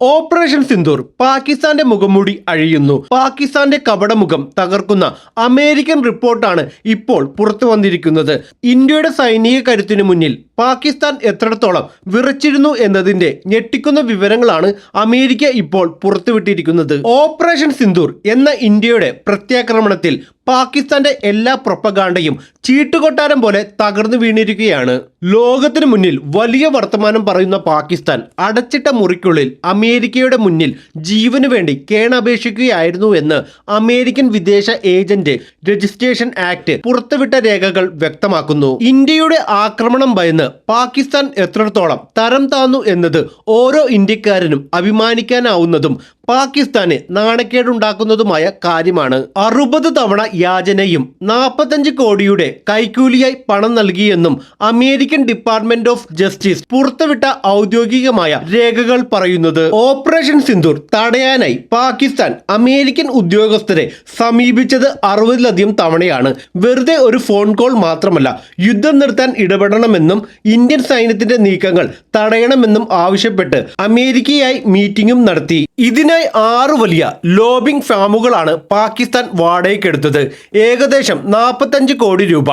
Operation Sindoor പാകിസ്ഥാന്റെ മുഖംമൂടി അഴിയുന്നു. പാകിസ്ഥാന്റെ കപടമുഖം തകർക്കുന്ന അമേരിക്കൻ റിപ്പോർട്ടാണ് ഇപ്പോൾ പുറത്തു വന്നിരിക്കുന്നത്. ഇന്ത്യയുടെ സൈനിക കരുത്തിനു മുന്നിൽ പാകിസ്ഥാൻ എത്രത്തോളം വിറച്ചിരുന്നു എന്നതിന്റെ ഞെട്ടിക്കുന്ന വിവരങ്ങളാണ് അമേരിക്ക ഇപ്പോൾ പുറത്തുവിട്ടിരിക്കുന്നത്. ഓപ്പറേഷൻ സിന്ദൂർ എന്ന ഇന്ത്യയുടെ പ്രത്യാക്രമണത്തിൽ പാകിസ്ഥാന്റെ എല്ലാ പ്രൊപ്പഗാണ്ടയും ചീട്ടുകൊട്ടാരം പോലെ തകർന്നു വീണിരിക്കുകയാണ്. ലോകത്തിന് മുന്നിൽ വലിയ വർത്തമാനം പറയുന്ന പാകിസ്ഥാൻ അടച്ചിട്ട മുറിക്കുള്ളിൽ അമേരിക്കയുടെ മുന്നിൽ ജീവന് വേണ്ടി കേണപേക്ഷിക്കുകയായിരുന്നു എന്ന് അമേരിക്കൻ വിദേശ ഏജന്റ് രജിസ്ട്രേഷൻ ആക്ട് പുറത്തുവിട്ട രേഖകൾ വ്യക്തമാക്കുന്നു. ഇന്ത്യയുടെ ആക്രമണം ഭയന്ന് പാകിസ്ഥാൻ എത്രത്തോളം തരം താന്നു എന്നത് ഓരോ ഇന്ത്യക്കാരനും അഭിമാനിക്കാനാവുന്നതും പാകിസ്ഥാന് നാണക്കേടുണ്ടാക്കുന്നതുമായ കാര്യമാണ്. അറുപത് തവണ യാചനയും നാൽപ്പത്തഞ്ച് കോടിയുടെ കൈക്കൂലിയായി പണം നൽകിയെന്നും അമേരിക്കൻ ഡിപ്പാർട്ട്മെന്റ് ഓഫ് ജസ്റ്റിസ് പുറത്തുവിട്ട ഔദ്യോഗികമായ രേഖകൾ പറയുന്നത്. ഓപ്പറേഷൻ സിന്ദൂർ തടയാനായി പാകിസ്ഥാൻ അമേരിക്കൻ ഉദ്യോഗസ്ഥരെ സമീപിച്ചത് അറുപതിലധികം തവണയാണ്. വെറുതെ ഒരു ഫോൺ കോൾ മാത്രമല്ല യുദ്ധം നിർത്താൻ ഇടപെടണമെന്നും ഇന്ത്യൻ സൈന്യത്തിന്റെ നീക്കങ്ങൾ തടയണമെന്നും ആവശ്യപ്പെട്ട് അമേരിക്കയായി മീറ്റിംഗും നടത്തി. ഇതിനായി ആറ് വലിയ ലോബിംഗ് ഫാമുകളാണ് പാകിസ്ഥാൻ വാടകയ്ക്കെടുത്തത്. ഏകദേശം നാൽപ്പത്തഞ്ച് കോടി രൂപ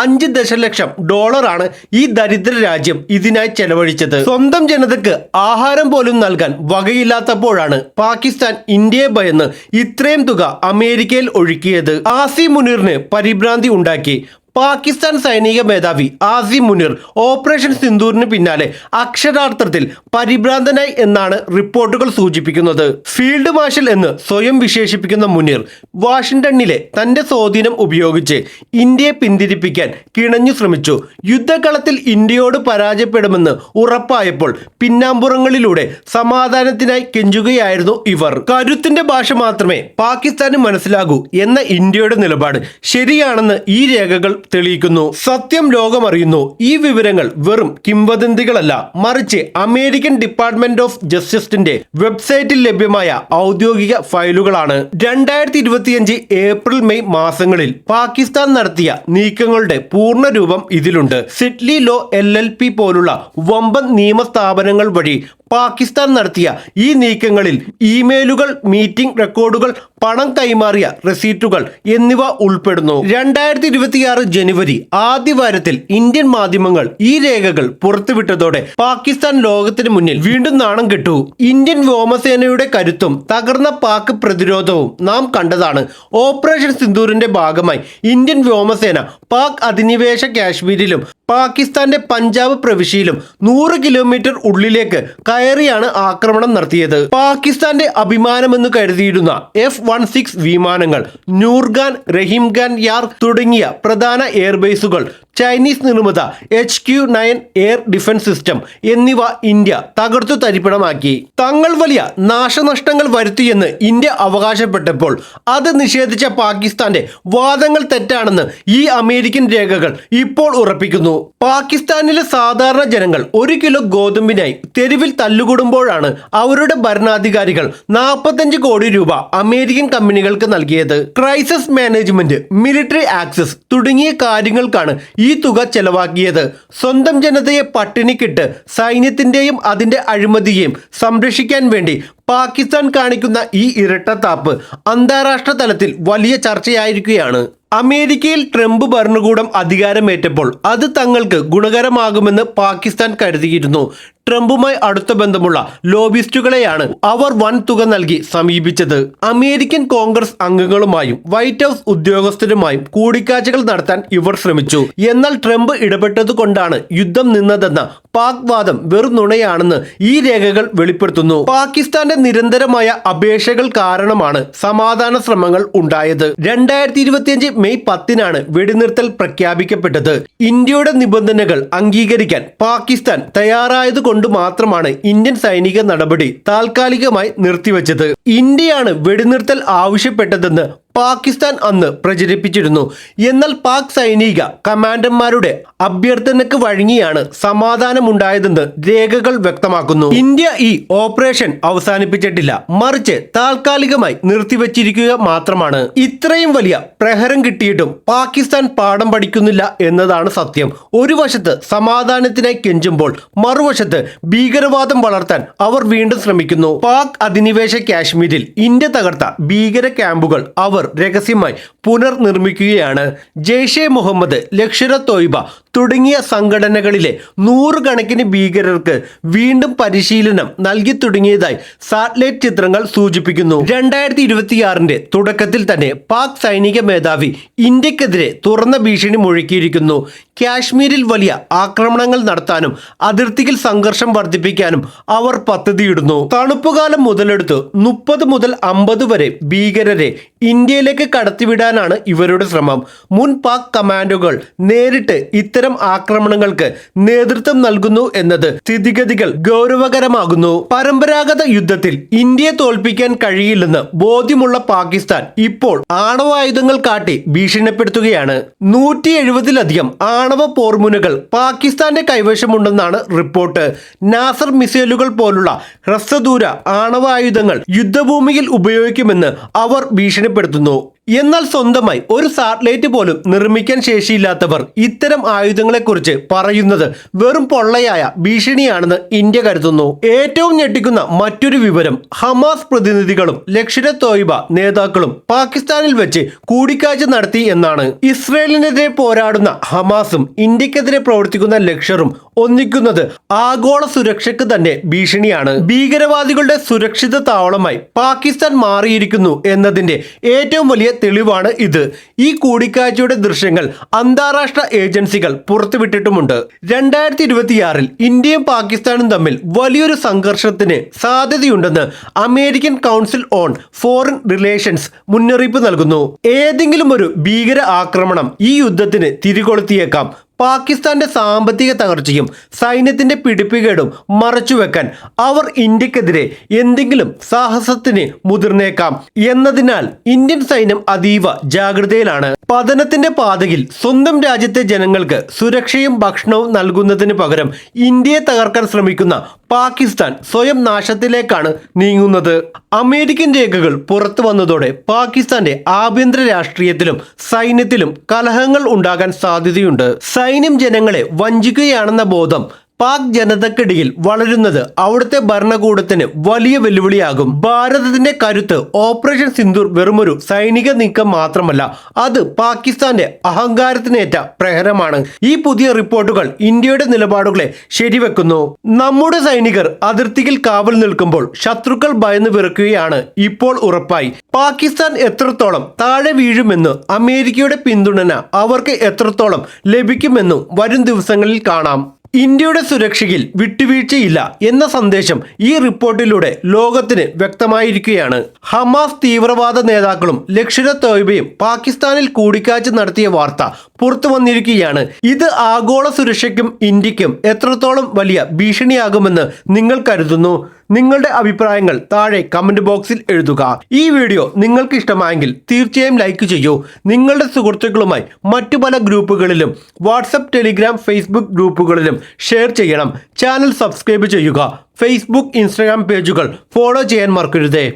അഞ്ച് ദശലക്ഷം ഡോളറാണ് ഈ ദരിദ്ര രാജ്യം ഇതിനായി ചെലവഴിച്ചത്. സ്വന്തം ജനതയ്ക്ക് ആഹാരം പോലും നൽകാൻ വകയില്ലാത്തപ്പോഴാണ് പാകിസ്ഥാൻ ഇന്ത്യയെ ഭയന്ന് ഇത്രയും തുക അമേരിക്കയിൽ ഒഴുക്കിയത്. ആസി മുനീറിന് പരിഭ്രാന്തി ഉണ്ടാക്കി. പാകിസ്ഥാൻ സൈനിക മേധാവി ആസിം മുനിർ ഓപ്പറേഷൻ സിന്ദൂറിന് പിന്നാലെ അക്ഷരാർത്ഥത്തിൽ പരിഭ്രാന്തനായി എന്നാണ് റിപ്പോർട്ടുകൾ സൂചിപ്പിക്കുന്നത്. ഫീൽഡ് മാർഷൽ എന്ന് സ്വയം വിശേഷിപ്പിക്കുന്ന മുനിർ വാഷിംഗ്ടണിലെ തന്റെ സ്വാധീനം ഉപയോഗിച്ച് ഇന്ത്യയെ പിന്തിരിപ്പിക്കാൻ കിണഞ്ഞു ശ്രമിച്ചു. യുദ്ധകളത്തിൽ ഇന്ത്യയോട് പരാജയപ്പെടുമെന്ന് ഉറപ്പായപ്പോൾ പിന്നാമ്പുറങ്ങളിലൂടെ സമാധാനത്തിനായി കെഞ്ചുകയായിരുന്നു ഇവർ. കരുത്തിന്റെ ഭാഷ മാത്രമേ പാകിസ്ഥാന് മനസ്സിലാകൂ എന്ന ഇന്ത്യയുടെ നിലപാട് ശരിയാണെന്ന് ഈ രേഖകൾ തെളിയിക്കുന്നു. സത്യം ലോകമറിയുന്നു. ഈ വിവരങ്ങൾ വെറും കിംവദന്തികളല്ല. മറിച്ച് അമേരിക്കൻ ഡിപ്പാർട്ട്മെന്റ് ഓഫ് ജസ്റ്റിസിന്റെ വെബ്സൈറ്റിൽ ലഭ്യമായ ഔദ്യോഗിക ഫയലുകളാണ്. രണ്ടായിരത്തി ഇരുപത്തിയഞ്ച് ഏപ്രിൽ മെയ് മാസങ്ങളിൽ പാകിസ്ഥാൻ നടത്തിയ നീക്കങ്ങളുടെ പൂർണ രൂപം ഇതിലുണ്ട്. Sidley law L L P പോലുള്ള വമ്പൻ നിയമ സ്ഥാപനങ്ങൾ വഴി പാകിസ്ഥാൻ നടത്തിയ ഈ നീക്കങ്ങളിൽ ഇമെയിലുകൾ മീറ്റിംഗ് റെക്കോർഡുകൾ പണം കൈമാറിയ റെസീറ്റുകൾ എന്നിവ ഉൾപ്പെടുന്നു. രണ്ടായിരത്തി ഇരുപത്തിയാറ് ജനുവരി ആദ്യ വാരത്തിൽ ഇന്ത്യൻ മാധ്യമങ്ങൾ ഈ രേഖകൾ പുറത്തുവിട്ടതോടെ പാകിസ്ഥാൻ ലോകത്തിന് മുന്നിൽ വീണ്ടും നാണം കെട്ടു. ഇന്ത്യൻ വ്യോമസേനയുടെ കരുത്തും തകർന്ന പാക് പ്രതിരോധവും നാം കണ്ടതാണ്. ഓപ്പറേഷൻ സിന്ദൂറിന്റെ ഭാഗമായി ഇന്ത്യൻ വ്യോമസേന പാക് അധിനിവേശ കാശ്മീരിലും പാകിസ്ഥാന്റെ പഞ്ചാബ് പ്രവിശ്യയിലും നൂറ് കിലോമീറ്റർ ഉള്ളിലേക്ക് കയറിയാണ് ആക്രമണം നടത്തിയത്. പാകിസ്ഥാന്റെ അഭിമാനമെന്ന് കരുതിയിരുന്ന എഫ് വൺ സിക്സ് വിമാനങ്ങൾ. നൂർഖാൻ റഹീംഖാൻ യാർ തുടങ്ങിയ പ്രധാന എയർബേസുകൾ. ചൈനീസ് നിർമ്മിത H Q nine air defence system എന്നിവ ഇന്ത്യ തകർത്തു തരിപ്പണമാക്കി. തങ്ങൾ വലിയ നാശനഷ്ടങ്ങൾ വരുത്തിയെന്ന് ഇന്ത്യ അവകാശപ്പെട്ടപ്പോൾ അത് നിഷേധിച്ച പാകിസ്ഥാന്റെ വാദങ്ങൾ തെറ്റാണെന്ന് ഈ അമേരിക്കൻ രേഖകൾ ഇപ്പോൾ ഉറപ്പിക്കുന്നു. പാകിസ്ഥാനിലെ സാധാരണ ജനങ്ങൾ ഒരു കിലോ ഗോതമ്പിനായി തെരുവിൽ തല്ലുകൂടുമ്പോഴാണ് അവരുടെ ഭരണാധികാരികൾ നാൽപ്പത്തഞ്ച് കോടി രൂപ അമേരിക്കൻ കമ്പനികൾക്ക് നൽകിയത്. ക്രൈസിസ് മാനേജ്മെന്റ് മിലിറ്ററി ആക്സസ് തുടങ്ങിയ കാര്യങ്ങൾക്കാണ് ഈ തുക ചെലവാക്കിയത് സ്വന്തം ജനതയെ പട്ടിണിക്കിട്ട് സൈന്യത്തിന്റെയും അതിന്റെ അഴിമതിയെയും സംരക്ഷിക്കാൻ വേണ്ടി പാകിസ്ഥാൻ കാണിക്കുന്ന ഈ ഇരട്ടത്താപ്പ് അന്താരാഷ്ട്ര തലത്തിൽ വലിയ ചർച്ചയായിരിക്കുകയാണ്. അമേരിക്കയിൽ ട്രംപ് ഭരണകൂടം അധികാരമേറ്റപ്പോൾ അത് തങ്ങൾക്ക് ഗുണകരമാകുമെന്ന് പാകിസ്ഥാൻ കരുതിയിരുന്നു. ട്രംപുമായി അടുത്ത ബന്ധമുള്ള ലോബിസ്റ്റുകളെയാണ് അവർ വൻ തുക നൽകി സമീപിച്ചത്. അമേരിക്കൻ കോൺഗ്രസ് അംഗങ്ങളുമായും വൈറ്റ് ഹൗസ് ഉദ്യോഗസ്ഥരുമായും കൂടിക്കാഴ്ചകൾ നടത്താൻ ഇവർ ശ്രമിച്ചു. എന്നാൽ ട്രംപ് ഇടപെട്ടതുകൊണ്ടാണ് യുദ്ധം നിന്നതെന്ന പാക് വാദം വെറും നുണയാണെന്ന് ഈ രേഖകൾ വെളിപ്പെടുത്തുന്നു. പാകിസ്ഥാന്റെ നിരന്തരമായ അപേക്ഷകൾ കാരണമാണ് സമാധാന ശ്രമങ്ങൾ ഉണ്ടായത്. രണ്ടായിരത്തി ഇരുപത്തിയഞ്ച് മെയ് പത്തിനാണ് വെടിനിർത്തൽ പ്രഖ്യാപിക്കപ്പെട്ടത്. ഇന്ത്യയുടെ നിബന്ധനകൾ അംഗീകരിക്കാൻ പാകിസ്ഥാൻ തയ്യാറായത് കൊണ്ട് മാത്രമാണ് ഇന്ത്യൻ സൈനിക നടപടി താൽക്കാലികമായി നിർത്തിവച്ചത്. ഇന്ത്യയാണ് വെടിനിർത്തൽ ആവശ്യപ്പെട്ടതെന്ന് പാകിസ്ഥാൻ അന്ന് പ്രചരിപ്പിച്ചിരുന്നു. എന്നാൽ പാക് സൈനിക കമാൻഡർമാരുടെ അഭ്യർത്ഥനക്ക് വഴങ്ങിയാണ് സമാധാനമുണ്ടായതെന്ന് രേഖകൾ വ്യക്തമാക്കുന്നു. ഇന്ത്യ ഈ ഓപ്പറേഷൻ അവസാനിപ്പിച്ചിട്ടില്ല. മറിച്ച് താൽക്കാലികമായി നിർത്തിവച്ചിരിക്കുക മാത്രമാണ്. ഇത്രയും വലിയ പ്രഹരം കിട്ടിയിട്ടും പാകിസ്ഥാൻ പാഠം പഠിക്കുന്നില്ല എന്നതാണ് സത്യം. ഒരു വശത്ത് സമാധാനത്തിനായി കെഞ്ചുമ്പോൾ മറുവശത്ത് ഭീകരവാദം വളർത്താൻ അവർ വീണ്ടും ശ്രമിക്കുന്നു. പാക് അധിനിവേശ കാശ്മീരിൽ ഇന്ത്യ തകർത്ത ഭീകര ക്യാമ്പുകൾ അവർ രഹസ്യമായി പുനർനിർമ്മിക്കുകയാണ് ജെയ്ഷെ മുഹമ്മദ് ലക്ഷര തോയ്ബ തുടങ്ങിയ സംഘടനകളിലെ നൂറുകണക്കിന് ഭീകരർക്ക് വീണ്ടും പരിശീലനം നൽകി തുടങ്ങിയതായി സാറ്റലൈറ്റ് ചിത്രങ്ങൾ സൂചിപ്പിക്കുന്നു. രണ്ടായിരത്തി ഇരുപത്തിയാറിന്റെ തുടക്കത്തിൽ തന്നെ പാക് സൈനിക മേധാവി ഇന്ത്യക്കെതിരെ തുറന്ന ഭീഷണി മുഴക്കിയിരിക്കുന്നു. കാശ്മീരിൽ വലിയ ആക്രമണങ്ങൾ നടത്താനും അതിർത്തിയിൽ സംഘർഷം വർദ്ധിപ്പിക്കാനും അവർ പദ്ധതിയിടുന്നു. തണുപ്പുകാലം മുതലെടുത്ത് മുപ്പത് മുതൽ അമ്പത് വരെ ഭീകരരെ ഇന്ത്യയിലേക്ക് കടത്തിവിടാനാണ് ഇവരുടെ ശ്രമം. മുൻ പാക് കമാൻഡോകൾ നേരിട്ട് ഇത്തരം ആക്രമണങ്ങൾക്ക് നേതൃത്വം നൽകുന്നു എന്നത് സ്ഥിതിഗതികൾ ഗൗരവകരമാകുന്നു. പരമ്പരാഗത യുദ്ധത്തിൽ ഇന്ത്യയെ തോൽപ്പിക്കാൻ കഴിയില്ലെന്ന് ബോധ്യമുള്ള പാകിസ്ഥാൻ ഇപ്പോൾ ആണവായുധങ്ങൾ കാട്ടി ഭീഷണിപ്പെടുത്തുകയാണ്. നൂറ്റി എഴുപതിലധികം ആണവ പോർമുനകൾ പാകിസ്ഥാന്റെ കൈവശമുണ്ടെന്നാണ് റിപ്പോർട്ട്. നാസർ മിസൈലുകൾ പോലുള്ള ഹ്രസ്വദൂര ആണവായുധങ്ങൾ യുദ്ധഭൂമിയിൽ ഉപയോഗിക്കുമെന്ന് അവർ ഭീഷണിപ്പെടുത്തുന്നു. എന്നാൽ സ്വന്തമായി ഒരു സാറ്റലൈറ്റ് പോലും നിർമ്മിക്കാൻ ശേഷിയില്ലാത്തവർ ഇത്തരം ആയുധങ്ങളെക്കുറിച്ച് പറയുന്നത് വെറും പൊള്ളയായ ഭീഷണിയാണെന്ന് ഇന്ത്യ കരുതുന്നു. ഏറ്റവും ഞെട്ടിക്കുന്ന മറ്റൊരു വിവരം ഹമാസ് പ്രതിനിധികളും ലക്ഷ്യ തോയിബ നേതാക്കളും പാകിസ്ഥാനിൽ വെച്ച് കൂടിക്കാഴ്ച നടത്തി എന്നാണ്. ഇസ്രയേലിനെതിരെ പോരാടുന്ന ഹമാസും ഇന്ത്യക്കെതിരെ പ്രവർത്തിക്കുന്ന ലക്ഷറും ഒന്നിക്കുന്നത് ആഗോള സുരക്ഷയ്ക്ക് തന്നെ ഭീഷണിയാണ്. ഭീകരവാദികളുടെ സുരക്ഷിത താവളമായി പാകിസ്ഥാൻ മാറിയിരിക്കുന്നു എന്നതിന്റെ ഏറ്റവും വലിയ തെളിവാണ് ഇത്. ഈ കൂടിക്കാഴ്ചയുടെ ദൃശ്യങ്ങൾ അന്താരാഷ്ട്ര ഏജൻസികൾ പുറത്തുവിട്ടിട്ടുമുണ്ട്. രണ്ടായിരത്തി ഇരുപത്തിയാറിൽ ഇന്ത്യയും പാകിസ്ഥാനും തമ്മിൽ വലിയൊരു സംഘർഷത്തിന് സാധ്യതയുണ്ടെന്ന് American Council on Foreign Relations മുന്നറിയിപ്പ് നൽകുന്നു. ഏതെങ്കിലും ഒരു ഭീകര ആക്രമണം ഈ യുദ്ധത്തിന് തിരികൊളുത്തിയേക്കാം. പാകിസ്ഥാന്റെ സാമ്പത്തിക തകർച്ചയും സൈന്യത്തിന്റെ പിടിപ്പുകേടും മറച്ചുവെക്കാൻ അവർ ഇന്ത്യക്കെതിരെ എന്തെങ്കിലും സാഹസത്തിന് മുതിർന്നേക്കാം എന്നതിനാൽ ഇന്ത്യൻ സൈന്യം അതീവ ജാഗ്രതയിലാണ്. പതനത്തിന്റെ പാതയിൽ സ്വന്തം രാജ്യത്തെ ജനങ്ങൾക്ക് സുരക്ഷയും ഭക്ഷണവും നൽകുന്നതിന് പകരം ഇന്ത്യയെ തകർക്കാൻ ശ്രമിക്കുന്ന പാകിസ്ഥാൻ സ്വയം നാശത്തിലേക്കാണ് നീങ്ങുന്നത്. അമേരിക്കൻ രേഖകൾ പുറത്തു വന്നതോടെ പാകിസ്ഥാന്റെ ആഭ്യന്തര രാഷ്ട്രീയത്തിലും സൈന്യത്തിലും കലഹങ്ങൾ ഉണ്ടാകാൻ സാധ്യതയുണ്ട്. സൈന്യം ജനങ്ങളെ വഞ്ചിക്കുകയാണെന്ന ബോധം പാക് ജനതക്കിടയിൽ വളരുന്നത് അവിടുത്തെ ഭരണകൂടത്തിന് വലിയ വെല്ലുവിളിയാകും. ഭാരതത്തിന്റെ കരുത്ത് ഓപ്പറേഷൻ സിന്ദൂർ വെറുമൊരു സൈനിക നീക്കം മാത്രമല്ല അത് പാകിസ്ഥാന്റെ അഹങ്കാരത്തിനേറ്റ പ്രഹരമാണ്. ഈ പുതിയ റിപ്പോർട്ടുകൾ ഇന്ത്യയുടെ നിലപാടുകളെ ശരിവെക്കുന്നു. നമ്മുടെ സൈനികർ അതിർത്തിയിൽ കാവൽ നിൽക്കുമ്പോൾ ശത്രുക്കൾ ഭയന്ന് വിറക്കുകയാണ് ഇപ്പോൾ ഉറപ്പായി. പാകിസ്ഥാൻ എത്രത്തോളം താഴെ വീഴുമെന്ന് അമേരിക്കയുടെ പിന്തുണന അവർക്ക് എത്രത്തോളം ലഭിക്കുമെന്നും വരും ദിവസങ്ങളിൽ കാണാം. ഇന്ത്യയുടെ സുരക്ഷയിൽ വിട്ടുവീഴ്ചയില്ല എന്ന സന്ദേശം ഈ റിപ്പോർട്ടിലൂടെ ലോകത്തിന് വ്യക്തമായിരിക്കുകയാണ്. ഹമാസ് തീവ്രവാദ നേതാക്കളും ലക്ഷ്യ തോയ്ബയും പാകിസ്ഥാനിൽ കൂടിക്കാഴ്ച നടത്തിയ വാർത്ത പുറത്തു വന്നിരിക്കുകയാണ്. ഇത് ആഗോള സുരക്ഷയ്ക്കും ഇന്ത്യക്കും എത്രത്തോളം വലിയ ഭീഷണിയാകുമെന്ന് നിങ്ങൾ കരുതുന്നു? നിങ്ങളുടെ അഭിപ്രായങ്ങൾ താഴെ കമന്റ് ബോക്സിൽ എഴുതുക. ഈ വീഡിയോ നിങ്ങൾക്ക് ഇഷ്ടമായെങ്കിൽ തീർച്ചയായും ലൈക്ക് ചെയ്യൂ. നിങ്ങളുടെ സുഹൃത്തുക്കളുമായി മറ്റു പല ഗ്രൂപ്പുകളിലും വാട്സപ്പ് ടെലിഗ്രാം ഫേസ്ബുക്ക് ഗ്രൂപ്പുകളിലും ഷെയർ ചെയ്യണം. ചാനൽ സബ്സ്ക്രൈബ് ചെയ്യുക. ഫേസ്ബുക്ക് ഇൻസ്റ്റാഗ്രാം പേജുകൾ ഫോളോ ചെയ്യാൻ മറക്കരുതേ.